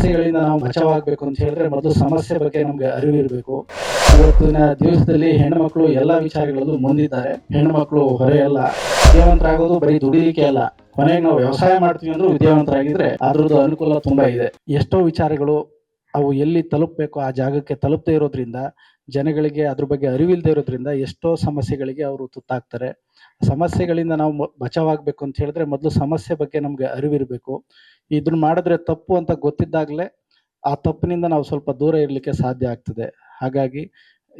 ಸಮಸ್ಯೆಗಳಿಂದ ನಾವು ಬಚಾವಾಗಬೇಕು ಅಂತ ಹೇಳಿದ್ರೆ ಮೊದಲು ಸಮಸ್ಯೆ ಬಗ್ಗೆ ನಮ್ಗೆ ಅರಿವಿರಬೇಕು ಇವತ್ತಿನ ದಿವಸದಲ್ಲಿ ಹೆಣ್ಣುಮಕ್ಳು ಎಲ್ಲಾ ವಿಚಾರಗಳಲ್ಲೂ ಮುಂದಿದ್ದಾರೆ. ಹೆಣ್ಮಕ್ಳು ಹೊರೆಯಲ್ಲ ವಿದ್ಯಾವಂತರಾಗೋದು ಬರೀ ದುಡಿಲಿಕ್ಕೆ ಅಲ್ಲ. ಕೊನೆಗೆ ನಾವು ವ್ಯವಸಾಯ ಮಾಡ್ತೀವಿ ಅಂದ್ರೂ ವಿದ್ಯಾವಂತರಾಗಿದ್ರೆ ಅದ್ರದ್ದು ಅನುಕೂಲ ತುಂಬಾ ಇದೆ. ಎಷ್ಟೋ ವಿಚಾರಗಳು ಅವು ಎಲ್ಲಿ ತಲುಪಬೇಕು ಆ ಜಾಗಕ್ಕೆ ತಲುಪದೇ ಇರೋದ್ರಿಂದ ಜನಗಳಿಗೆ ಅದ್ರ ಬಗ್ಗೆ ಅರಿವಿಲ್ಲದೆ ಇರೋದ್ರಿಂದ ಎಷ್ಟೋ ಸಮಸ್ಯೆಗಳಿಗೆ ಅವರು ತುತ್ತಾಗ್ತಾರೆ. ಸಮಸ್ಯೆಗಳಿಂದ ನಾವು ಬಚಾವಾಗಬೇಕು ಅಂತ ಹೇಳಿದ್ರೆ ಮೊದಲು ಸಮಸ್ಯೆ ಬಗ್ಗೆ ನಮಗೆ ಅರಿವಿರಬೇಕು. ಇದನ್ನ ಮಾಡಿದ್ರೆ ತಪ್ಪು ಅಂತ ಗೊತ್ತಿದ್ದಾಗಲೇ ಆ ತಪ್ಪಿನಿಂದ ನಾವು ಸ್ವಲ್ಪ ದೂರ ಇರಲಿಕ್ಕೆ ಸಾಧ್ಯ ಆಗ್ತದೆ. ಹಾಗಾಗಿ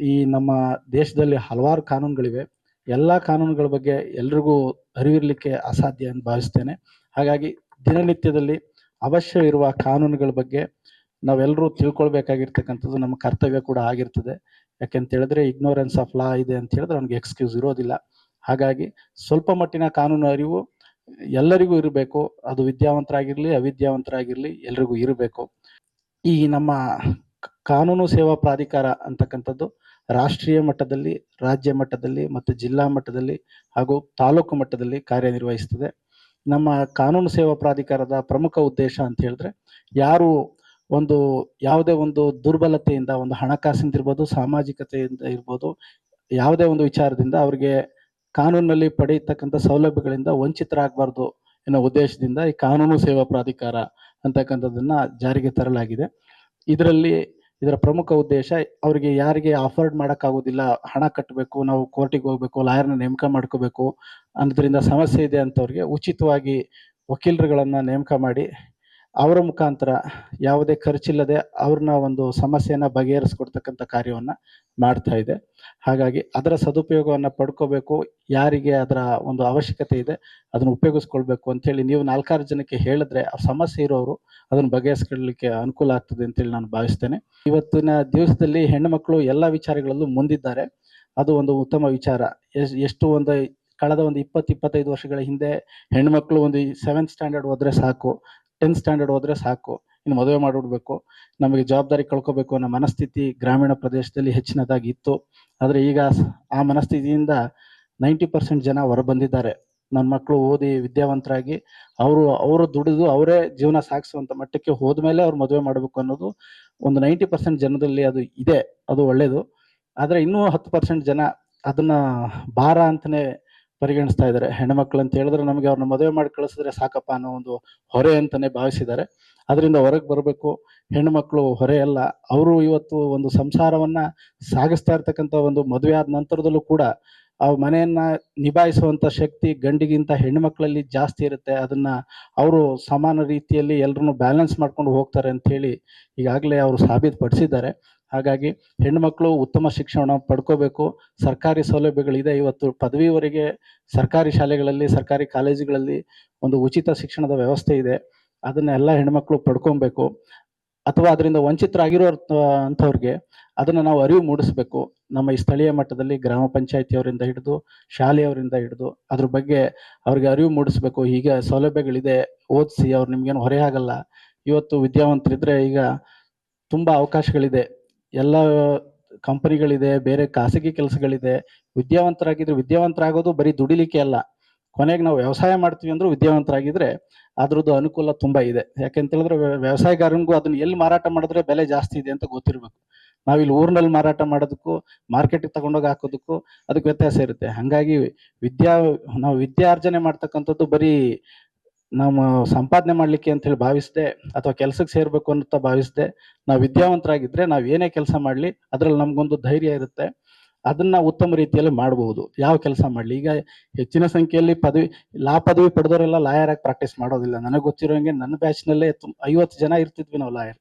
ಈ ನಮ್ಮ ದೇಶದಲ್ಲಿ ಹಲವಾರು ಕಾನೂನುಗಳಿವೆ. ಎಲ್ಲ ಕಾನೂನುಗಳ ಬಗ್ಗೆ ಎಲ್ರಿಗೂ ಅರಿವಿರಲಿಕ್ಕೆ ಅಸಾಧ್ಯ ಅಂತ ಭಾವಿಸ್ತೇನೆ. ಹಾಗಾಗಿ ದಿನನಿತ್ಯದಲ್ಲಿ ಅವಶ್ಯವಿರುವ ಕಾನೂನುಗಳ ಬಗ್ಗೆ ನಾವೆಲ್ಲರೂ ತಿಳ್ಕೊಳ್ಬೇಕಾಗಿರ್ತಕ್ಕಂಥದ್ದು ನಮ್ಮ ಕರ್ತವ್ಯ ಕೂಡ ಆಗಿರ್ತದೆ. ಯಾಕೆಂತ ಹೇಳಿದ್ರೆ ಇಗ್ನೋರೆನ್ಸ್ ಆಫ್ ಲಾ ಇದೆ ಅಂತ ಹೇಳಿದ್ರೆ ಅವ್ನಿಗೆ ಎಕ್ಸ್ಕ್ಯೂಸ್ ಇರೋದಿಲ್ಲ. ಹಾಗಾಗಿ ಸ್ವಲ್ಪ ಮಟ್ಟಿನ ಕಾನೂನು ಅರಿವು ಎಲ್ಲರಿಗೂ ಇರಬೇಕು. ಅದು ವಿದ್ಯಾವಂತರಾಗಿರ್ಲಿ, ಅವಿದ್ಯಾವಂತರಾಗಿರಲಿ ಎಲ್ರಿಗೂ ಇರಬೇಕು. ಈ ನಮ್ಮ ಕಾನೂನು ಸೇವಾ ಪ್ರಾಧಿಕಾರ ಅಂತಕ್ಕಂಥದ್ದು ರಾಷ್ಟ್ರೀಯ ಮಟ್ಟದಲ್ಲಿ, ರಾಜ್ಯ ಮಟ್ಟದಲ್ಲಿ ಮತ್ತು ಜಿಲ್ಲಾ ಮಟ್ಟದಲ್ಲಿ ಹಾಗೂ ತಾಲೂಕು ಮಟ್ಟದಲ್ಲಿ ಕಾರ್ಯನಿರ್ವಹಿಸ್ತದೆ. ನಮ್ಮ ಕಾನೂನು ಸೇವಾ ಪ್ರಾಧಿಕಾರದ ಪ್ರಮುಖ ಉದ್ದೇಶ ಅಂತ ಹೇಳಿದ್ರೆ ಯಾರು ಒಂದು ಯಾವುದೇ ಒಂದು ದುರ್ಬಲತೆಯಿಂದ, ಒಂದು ಹಣಕಾಸಿಂದ ಇರ್ಬೋದು, ಸಾಮಾಜಿಕತೆಯಿಂದ ಇರ್ಬೋದು, ಯಾವುದೇ ಒಂದು ವಿಚಾರದಿಂದ ಅವರಿಗೆ ಕಾನೂನಲ್ಲಿ ಪಡೆಯತಕ್ಕಂಥ ಸೌಲಭ್ಯಗಳಿಂದ ವಂಚಿತರಾಗಬಾರ್ದು ಅನ್ನೋ ಉದ್ದೇಶದಿಂದ ಈ ಕಾನೂನು ಸೇವಾ ಪ್ರಾಧಿಕಾರ ಅಂತಕ್ಕಂಥದ್ದನ್ನ ಜಾರಿಗೆ ತರಲಾಗಿದೆ. ಇದರಲ್ಲಿ ಇದರ ಪ್ರಮುಖ ಉದ್ದೇಶ, ಅವರಿಗೆ ಯಾರಿಗೆ ಅಫೋರ್ಡ್ ಮಾಡೋಕ್ಕಾಗೋದಿಲ್ಲ, ಹಣ ಕಟ್ಟಬೇಕು, ನಾವು ಕೋರ್ಟಿಗೆ ಹೋಗ್ಬೇಕು, ಲಾಯರ್ನ ನೇಮಕ ಮಾಡ್ಕೋಬೇಕು ಅನ್ನೋದ್ರಿಂದ ಸಮಸ್ಯೆ ಇದೆ ಅಂತವ್ರಿಗೆ ಉಚಿತವಾಗಿ ವಕೀಲರುಗಳನ್ನು ನೇಮಕ ಮಾಡಿ ಅವರ ಮುಖಾಂತರ ಯಾವುದೇ ಖರ್ಚಿಲ್ಲದೆ ಅವ್ರನ್ನ ಒಂದು ಸಮಸ್ಯೆಯನ್ನು ಬಗೆಹರಿಸ್ಕೊಡ್ತಕ್ಕಂಥ ಕಾರ್ಯವನ್ನ ಮಾಡ್ತಾ ಇದೆ. ಹಾಗಾಗಿ ಅದರ ಸದುಪಯೋಗವನ್ನ ಪಡ್ಕೋಬೇಕು, ಯಾರಿಗೆ ಅದರ ಒಂದು ಅವಶ್ಯಕತೆ ಇದೆ ಅದನ್ನು ಉಪಯೋಗಿಸ್ಕೊಳ್ಬೇಕು ಅಂತೇಳಿ ನೀವು ನಾಲ್ಕಾರು ಜನಕ್ಕೆ ಹೇಳಿದ್ರೆ ಆ ಸಮಸ್ಯೆ ಇರೋರು ಅದನ್ನು ಬಗೆಹರಿಸ್ಕೊಳ್ಲಿಕ್ಕೆ ಅನುಕೂಲ ಆಗ್ತದೆ ಅಂತೇಳಿ ನಾನು ಭಾವಿಸ್ತೇನೆ. ಇವತ್ತಿನ ದಿವಸದಲ್ಲಿ ಹೆಣ್ಣುಮಕ್ಕಳು ಎಲ್ಲ ವಿಚಾರಗಳಲ್ಲೂ ಮುಂದಿದ್ದಾರೆ. ಅದು ಒಂದು ಉತ್ತಮ ವಿಚಾರ. ಎಷ್ಟು ಒಂದು, ಕಳೆದ ಒಂದು ಇಪ್ಪತ್ತು, ಇಪ್ಪತ್ತೈದು ವರ್ಷಗಳ ಹಿಂದೆ ಹೆಣ್ಮಕ್ಳು ಒಂದು ಸೆವೆಂತ್ ಸ್ಟ್ಯಾಂಡರ್ಡ್ ಹೋದ್ರೆ ಸಾಕು. ಟೆಂತ್ ಸ್ಟ್ಯಾಂಡರ್ಡ್ ಹೋದ್ರೆ ಸಾಕು. ಇನ್ನು ಮದುವೆ ಮಾಡಿಬಿಡ್ಬೇಕು. ನಮಗೆ ಜವಾಬ್ದಾರಿ ಕಳ್ಕೋಬೇಕು ಅನ್ನೋ ಮನಸ್ಥಿತಿ ಗ್ರಾಮೀಣ ಪ್ರದೇಶದಲ್ಲಿ ಹೆಚ್ಚಿನದಾಗಿ ಇತ್ತು ಆದರೆ ಈಗ ಆ ಮನಸ್ಥಿತಿಯಿಂದ ನೈಂಟಿ ಪರ್ಸೆಂಟ್ ಜನ ಹೊರಬಂದಿದ್ದಾರೆ. ನನ್ನ ಮಕ್ಕಳು ಓದಿ ವಿದ್ಯಾವಂತರಾಗಿ ಅವರು ಅವರು ದುಡಿದು ಅವರೇ ಜೀವನ ಸಾಗಿಸುವಂಥ ಮಟ್ಟಕ್ಕೆ ಹೋದ್ಮೇಲೆ ಅವ್ರು ಮದುವೆ ಮಾಡಬೇಕು ಅನ್ನೋದು ಒಂದು ನೈಂಟಿ ಪರ್ಸೆಂಟ್ ಜನದಲ್ಲಿ ಅದು ಇದೆ. ಅದು ಒಳ್ಳೆಯದು ಆದರೆ ಇನ್ನೂ ಹತ್ತು ಪರ್ಸೆಂಟ್ ಜನ ಅದನ್ನ ಭಾರ ಅಂತಾನೆ ಪರಿಗಣಿಸ್ತಾ ಇದ್ದಾರೆ. ಹೆಣ್ಮಕ್ಳು ಅಂತ ಹೇಳಿದ್ರೆ ನಮಗೆ ಅವ್ರನ್ನ ಮದುವೆ ಮಾಡಿ ಕಳಿಸಿದ್ರೆ ಸಾಕಪ್ಪ ಅನ್ನೋ ಒಂದು ಹೊರೆ ಅಂತಲೇ ಭಾವಿಸಿದ್ದಾರೆ. ಅದರಿಂದ ಹೊರಗೆ ಬರಬೇಕು. ಹೆಣ್ಣುಮಕ್ಳು ಹೊರೆ ಅಲ್ಲ. ಅವರು ಇವತ್ತು ಒಂದು ಸಂಸಾರವನ್ನ ಸಾಗಿಸ್ತಾ ಇರ್ತಕ್ಕಂಥ ಒಂದು ಮದುವೆ ಆದ ನಂತರದಲ್ಲೂ ಕೂಡ ಆ ಮನೆಯನ್ನ ನಿಭಾಯಿಸುವಂತ ಶಕ್ತಿ ಗಂಡಿಗಿಂತ ಹೆಣ್ಣುಮಕ್ಕಳಲ್ಲಿ ಜಾಸ್ತಿ ಇರುತ್ತೆ. ಅದನ್ನ ಅವರು ಸಮಾನ ರೀತಿಯಲ್ಲಿ ಎಲ್ಲರನ್ನು ಬ್ಯಾಲೆನ್ಸ್ ಮಾಡ್ಕೊಂಡು ಹೋಗ್ತಾರೆ ಅಂತ ಹೇಳಿ ಈಗಾಗಲೇ ಅವರು ಸಾಬೀತುಪಡಿಸಿದ್ದಾರೆ. ಹಾಗಾಗಿ ಹೆಣ್ಣುಮಕ್ಳು ಉತ್ತಮ ಶಿಕ್ಷಣ ಪಡ್ಕೋಬೇಕು. ಸರ್ಕಾರಿ ಸೌಲಭ್ಯಗಳಿದೆ. ಇವತ್ತು ಪದವಿವರೆಗೆ ಸರ್ಕಾರಿ ಶಾಲೆಗಳಲ್ಲಿ, ಸರ್ಕಾರಿ ಕಾಲೇಜುಗಳಲ್ಲಿ ಒಂದು ಉಚಿತ ಶಿಕ್ಷಣದ ವ್ಯವಸ್ಥೆ ಇದೆ. ಅದನ್ನ ಎಲ್ಲ ಹೆಣ್ಮಕ್ಳು ಪಡ್ಕೊಬೇಕು. ಅಥವಾ ಅದರಿಂದ ವಂಚಿತರಾಗಿರೋ ಅಂಥವ್ರಿಗೆ ಅದನ್ನು ನಾವು ಅರಿವು ಮೂಡಿಸ್ಬೇಕು. ನಮ್ಮ ಈ ಸ್ಥಳೀಯ ಮಟ್ಟದಲ್ಲಿ ಗ್ರಾಮ ಪಂಚಾಯತಿಯವರಿಂದ ಹಿಡಿದು ಶಾಲೆಯವರಿಂದ ಹಿಡಿದು ಅದ್ರ ಬಗ್ಗೆ ಅವ್ರಿಗೆ ಅರಿವು ಮೂಡಿಸ್ಬೇಕು. ಈಗ ಸೌಲಭ್ಯಗಳಿದೆ. ಓದಿಸಿ ಅವ್ರು ನಿಮ್ಗೇನು ಹೊರೆ ಆಗಲ್ಲ. ಇವತ್ತು ವಿದ್ಯಾವಂತರಿದ್ರೆ ಈಗ ತುಂಬಾ ಅವಕಾಶಗಳಿದೆ. ಎಲ್ಲ ಕಂಪನಿಗಳಿದೆ, ಬೇರೆ ಖಾಸಗಿ ಕೆಲಸಗಳಿದೆ. ವಿದ್ಯಾವಂತರಾಗಿದ್ರೆ ವಿದ್ಯಾವಂತರಾಗೋದು ಬರೀ ದುಡಿಲಿಕ್ಕೆ ಅಲ್ಲ. ಕೊನೆಗೆ ನಾವು ವ್ಯವಸಾಯ ಮಾಡ್ತೀವಿ ಅಂದ್ರೂ ವಿದ್ಯಾವಂತರಾಗಿದ್ರೆ ಅದ್ರದ್ದು ಅನುಕೂಲ ತುಂಬಾ ಇದೆ. ಯಾಕೆಂತ ಹೇಳಿದ್ರೆ ವ್ಯ- ವ್ಯವಸಾಯಗಾರನಿಗೂ ಅದನ್ನ ಎಲ್ಲಿ ಮಾರಾಟ ಮಾಡಿದ್ರೆ ಬೆಲೆ ಜಾಸ್ತಿ ಇದೆ ಅಂತ ಗೊತ್ತಿರ್ಬೇಕು. ನಾವಿಲ್ಲಿ ಊರಿನಲ್ಲಿ ಮಾರಾಟ ಮಾಡೋದಕ್ಕೂ, ಮಾರ್ಕೆಟಿಗೆ ತಗೊಂಡೋಗಿ ಹಾಕೋದಕ್ಕೂ ಅದಕ್ಕೆ ವ್ಯತ್ಯಾಸ ಇರುತ್ತೆ. ಹಂಗಾಗಿ ವಿದ್ಯಾ, ನಾವು ವಿದ್ಯಾರ್ಜನೆ ಮಾಡ್ತಕ್ಕಂಥದ್ದು ಬರೀ ನಾವು ಸಂಪಾದನೆ ಮಾಡಲಿಕ್ಕೆ ಅಂತ ಹೇಳಿ ಭಾವಿಸ್ದೆ ಅಥವಾ ಕೆಲ್ಸಕ್ಕೆ ಸೇರ್ಬೇಕು ಅಂತ ಭಾವಿಸಿದೆ, ನಾವು ವಿದ್ಯಾವಂತರಾಗಿದ್ದರೆ ನಾವು ಏನೇ ಕೆಲಸ ಮಾಡ್ಲಿ, ಅದ್ರಲ್ಲಿ ನಮ್ಗೊಂದು ಧೈರ್ಯ ಇರುತ್ತೆ. ಅದನ್ನ ಉತ್ತಮ ರೀತಿಯಲ್ಲಿ ಮಾಡಬಹುದು ಯಾವ ಕೆಲಸ ಮಾಡ್ಲಿ? ಈಗ ಹೆಚ್ಚಿನ ಸಂಖ್ಯೆಯಲ್ಲಿ ಪದವಿ, ಲಾ ಪದವಿ ಪಡೆದವರೆಲ್ಲ ಲಾಯರ್ ಆಗಿ ಪ್ರಾಕ್ಟೀಸ್ ಮಾಡೋದಿಲ್ಲ. ನನಗೆ ಗೊತ್ತಿರೋಂಗೆ ನನ್ನ ಬ್ಯಾಚ್ ನಲ್ಲೇ ಐವತ್ತು ಜನ ಇರ್ತಿದ್ವಿ ನಾವು ಲಾಯರ್.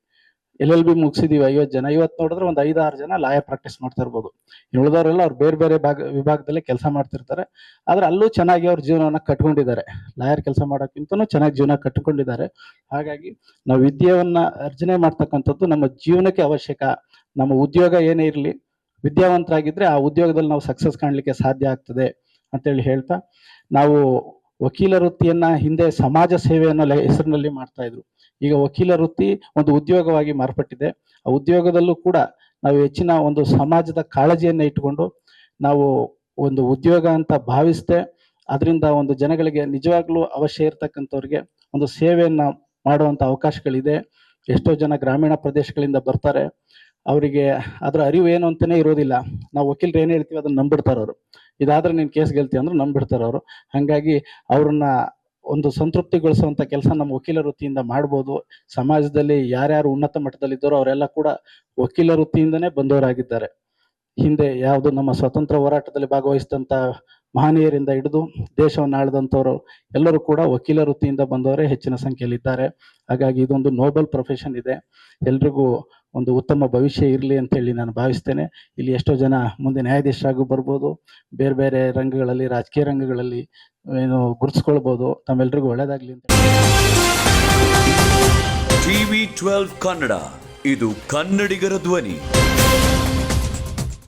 ಎಲ್ ಬಿ ಮುಗಿಸಿದೀವಿ. ಐವತ್ತು ಜನ. ಇವತ್ತು ನೋಡಿದ್ರೆ ಒಂದು ಐದಾರು ಜನ ಲಾಯರ್ ಪ್ರಾಕ್ಟೀಸ್ ಮಾಡ್ತಾ ಇರ್ಬೋದು. ಉಳಿದವರೆಲ್ಲ ಅವ್ರು ಬೇರೆ ಬೇರೆ ಭಾಗ, ವಿಭಾಗದಲ್ಲೇ ಕೆಲಸ ಮಾಡ್ತಿರ್ತಾರೆ. ಆದ್ರೆ ಅಲ್ಲೂ ಚೆನ್ನಾಗಿ ಅವ್ರ ಜೀವನವನ್ನ ಕಟ್ಕೊಂಡಿದ್ದಾರೆ. ಲಾಯರ್ ಕೆಲಸ ಮಾಡೋಕ್ಕಿಂತನೂ ಚೆನ್ನಾಗಿ ಜೀವನ ಕಟ್ಟಿಕೊಂಡಿದ್ದಾರೆ ಹಾಗಾಗಿ ನಾವು ವಿದ್ಯೆಯನ್ನ ಅರ್ಜನೆ ಮಾಡ್ತಕ್ಕಂಥದ್ದು ನಮ್ಮ ಜೀವನಕ್ಕೆ ಅವಶ್ಯಕ. ನಮ್ಮ ಉದ್ಯೋಗ ಏನೇ ಇರಲಿ, ವಿದ್ಯಾವಂತರಾಗಿದ್ರೆ ಆ ಉದ್ಯೋಗದಲ್ಲಿ ನಾವು ಸಕ್ಸಸ್ ಕಾಣಲಿಕ್ಕೆ ಸಾಧ್ಯ ಆಗ್ತದೆ ಅಂತೇಳಿ ಹೇಳ್ತಾ, ನಾವು ವಕೀಲ ವೃತ್ತಿಯನ್ನ ಹಿಂದೆ ಸಮಾಜ ಸೇವೆಯನ್ನು ಹೆಸರಿನಲ್ಲಿ ಮಾಡ್ತಾ ಇದ್ರು. ಈಗ ವಕೀಲ ವೃತ್ತಿ ಒಂದು ಉದ್ಯೋಗವಾಗಿ ಮಾರ್ಪಟ್ಟಿದೆ. ಆ ಉದ್ಯೋಗದಲ್ಲೂ ಕೂಡ ನಾವು ಹೆಚ್ಚಿನ ಒಂದು ಸಮಾಜದ ಕಾಳಜಿಯನ್ನು ಇಟ್ಟುಕೊಂಡು ನಾವು ಒಂದು ಉದ್ಯೋಗ ಅಂತ ಭಾವಿಸ್ದೆ, ಅದರಿಂದ ಒಂದು ಜನಗಳಿಗೆ ನಿಜವಾಗ್ಲೂ ಅವಶ್ಯ ಇರತಕ್ಕಂಥವ್ರಿಗೆ ಒಂದು ಸೇವೆಯನ್ನು ಮಾಡುವಂಥ ಅವಕಾಶಗಳಿದೆ. ಎಷ್ಟೋ ಜನ ಗ್ರಾಮೀಣ ಪ್ರದೇಶಗಳಿಂದ ಬರ್ತಾರೆ. ಅವರಿಗೆ ಅದರ ಅರಿವು ಏನು ಅಂತಲೇ ಇರೋದಿಲ್ಲ. ನಾವು ವಕೀಲರು ಏನು ಹೇಳ್ತೀವಿ ಅದನ್ನು ನಂಬಿಡ್ತಾರೆ ಅವರು ಇದಾದ್ರೆ ನೀನು ಕೇಸ್ ಗೆಲ್ತೀವಿ ಅಂದ್ರೆ ನಂಬಿಡ್ತಾರೆ ಅವರು ಹಾಗಾಗಿ ಅವ್ರನ್ನ ಒಂದು ಸಂತೃಪ್ತಿಗೊಳಿಸುವಂತ ಕೆಲಸ ನಮ್ಮ ವಕೀಲ ವೃತ್ತಿಯಿಂದ ಮಾಡ್ಬೋದು. ಸಮಾಜದಲ್ಲಿ ಯಾರ್ಯಾರು ಉನ್ನತ ಮಟ್ಟದಲ್ಲಿದ್ದಾರೋ ಅವರೆಲ್ಲ ಕೂಡ ವಕೀಲ ವೃತ್ತಿಯಿಂದನೇ ಬಂದವರಾಗಿದ್ದಾರೆ. ಹಿಂದೆ ಯಾವುದು ನಮ್ಮ ಸ್ವತಂತ್ರ ಹೋರಾಟದಲ್ಲಿ ಭಾಗವಹಿಸಿದಂಥ ಮಹನೀಯರಿಂದ ಹಿಡಿದು ದೇಶವನ್ನು ಆಳಿದಂಥವ್ರು ಎಲ್ಲರೂ ಕೂಡ ವಕೀಲ ವೃತ್ತಿಯಿಂದ ಬಂದವರೇ ಹೆಚ್ಚಿನ ಸಂಖ್ಯೆಯಲ್ಲಿ ಇದ್ದಾರೆ ಹಾಗಾಗಿ ಇದೊಂದು ನೋಬಲ್ ಪ್ರೊಫೆಷನ್ ಇದೆ. ಎಲ್ರಿಗೂ ಒಂದು ಉತ್ತಮ ಭವಿಷ್ಯ ಇರಲಿ ಅಂತ ಹೇಳಿ ನಾನು ಭಾವಿಸ್ತೇನೆ. ಇಲ್ಲಿ ಎಷ್ಟೋ ಜನ ಮುಂದೆ ನ್ಯಾಯಾಧೀಶರಾಗೂ ಬರ್ಬೋದು. ಬೇರೆ ಬೇರೆ ರಂಗಗಳಲ್ಲಿ, ರಾಜಕೀಯ ರಂಗಗಳಲ್ಲಿ ಏನು ಗುರುತಿಸ್ಕೊಳ್ಬೋದು. ತಮ್ಮೆಲ್ರಿಗೂ ಒಳ್ಳೇದಾಗಲಿ ಅಂತ ಟಿವಿ ಟ್ವೆಲ್ವ್ ಕನ್ನಡ. ಇದು ಕನ್ನಡಿಗರ ಧ್ವನಿ.